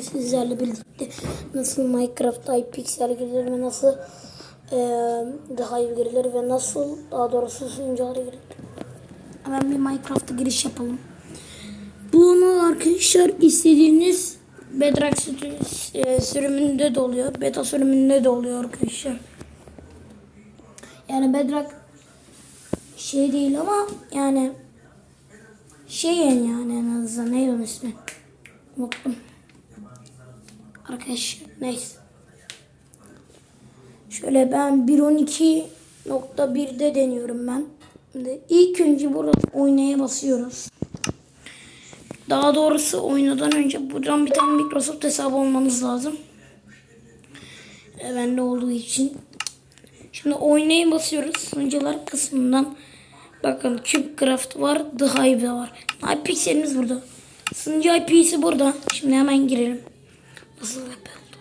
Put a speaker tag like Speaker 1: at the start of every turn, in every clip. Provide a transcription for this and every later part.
Speaker 1: Sizlerle birlikte nasıl Minecraft'ta Hypixel girilir ve nasıl eee daha iyi girilir ve nasıl daha doğrusu sunuculara girilir. Hemen bir Minecraft'a giriş yapalım. Bunu arkadaşlar istediğiniz Bedrock eee, sürümünde de oluyor. Beta sürümünde de oluyor arkadaşlar. Yani Bedrock şey değil ama yani şey yani en azından neydi onun ismi? Unuttum. Arkadaşlar neyse. Şöyle ben 1.12.1'de deniyorum ben. Şimdi ilk önce burada oynaya basıyoruz. Daha doğrusu oynadan önce buradan bir tane Microsoft hesabı olmanız lazım. E, bende olduğu için. Şimdi oynaya basıyoruz. Sunucular kısmından bakın CubeCraft var, The Hive var. Hypixel'imiz burada. Sunucu IP'si burada. Şimdi hemen girelim. Nasıl yapıldı?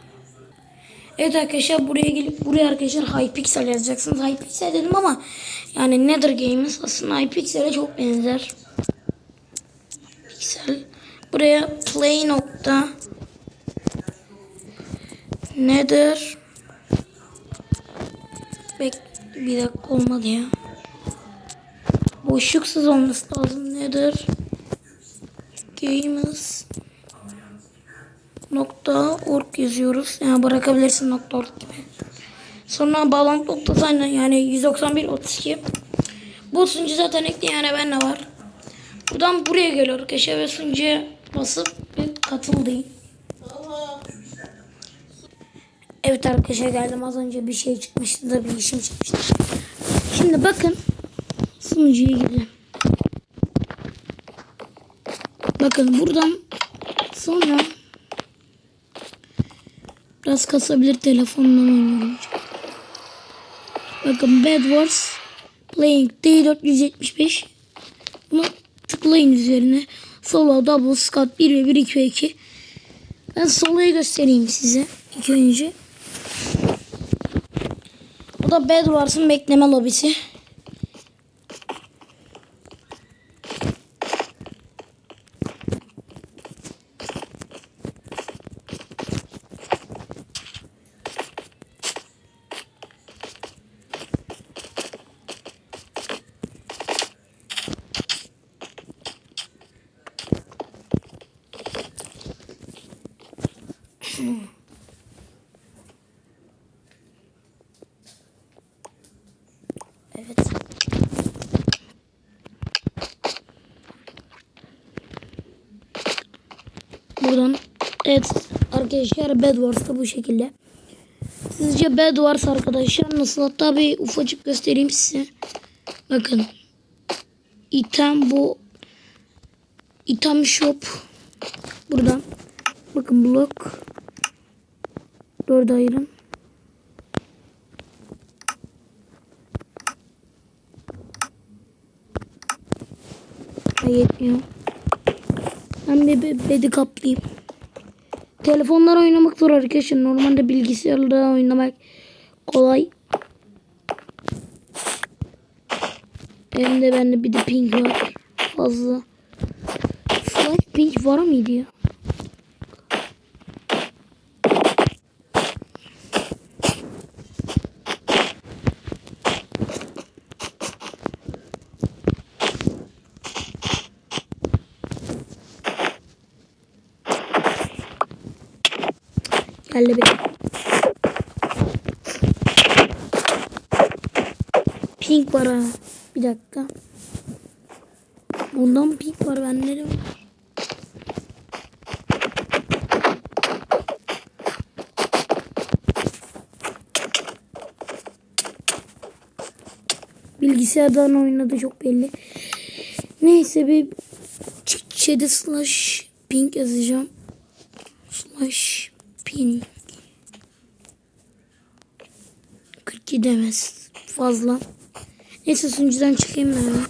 Speaker 1: Evet arkadaşlar buraya gelip buraya arkadaşlar Hypixel yazacaksınız. Hypixel dedim ama yani Nether Games aslında Hypixel'e çok benzer. Pixel. Buraya play nokta Nether Bek bir dakika olmadı ya. Boşluksuz olması lazım. Nether Games nokta org yazıyoruz. Yani bırakabilirsin nokta org gibi. Sonra bağlantı noktası aynı yani 191 32. Bu sunucu zaten ekli yani ben de var. Buradan buraya geliyor arkadaşlar ve sunucuya basıp bir katıl deyin. Evet arkadaşlar geldim az önce bir şey çıkmıştı da bir işim çıkmıştı. Şimdi bakın sunucuya gidelim. Bakın buradan sonra biraz kasabilir telefondan oynuyorum. Bakın Bed Wars Playing D475 Bunu tıklayın üzerine. Solo, double, squad 1 ve 1, 2 ve 2. Ben solo'yu göstereyim size ilk önce. Bu da Bed Wars'ın bekleme lobisi. Evet. Buradan evet arkadaşlar Bed Wars'ta bu şekilde. Sizce Bed arkadaşlar nasıl? Hatta bir ufacık göstereyim size. Bakın. item bu. item shop. Buradan. Bakın blok. Dört ayırın. Ay yetmiyor. Ben bir be- bedi kaplayayım. Telefonlar oynamak zor arkadaşlar. Normalde bilgisayarda oynamak kolay. Hem de bende bir de ping var. Fazla. Flash ping var mıydı ya? Geldi bir. Pink var ha. Bir dakika. Bundan pink var bende de var. Bilgisayardan oynadı çok belli. Neyse bir şeyde slash pink yazacağım. Slash pink. 42 demez. Fazla. Neyse sunucudan çıkayım ben.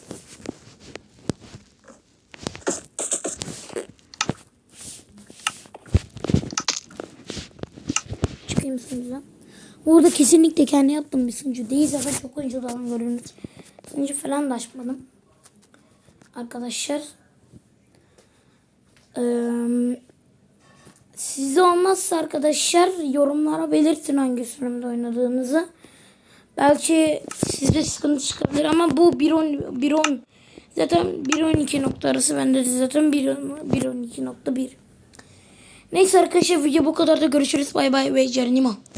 Speaker 1: Çıkayım sunucudan. Orada kesinlikle kendi yaptığım bir sunucu değil. Zaten çok oyuncudan görünür. Sunucu falan da açmadım. Arkadaşlar. Eee Sizde olmazsa arkadaşlar yorumlara belirtin hangi sürümde oynadığınızı. Belki sizde sıkıntı çıkabilir ama bu 1.10 1.10 zaten 1.12 nokta arası bende de zaten 1.10 1.12.1 Neyse arkadaşlar video bu kadar da görüşürüz bay bay ve Cerenimo.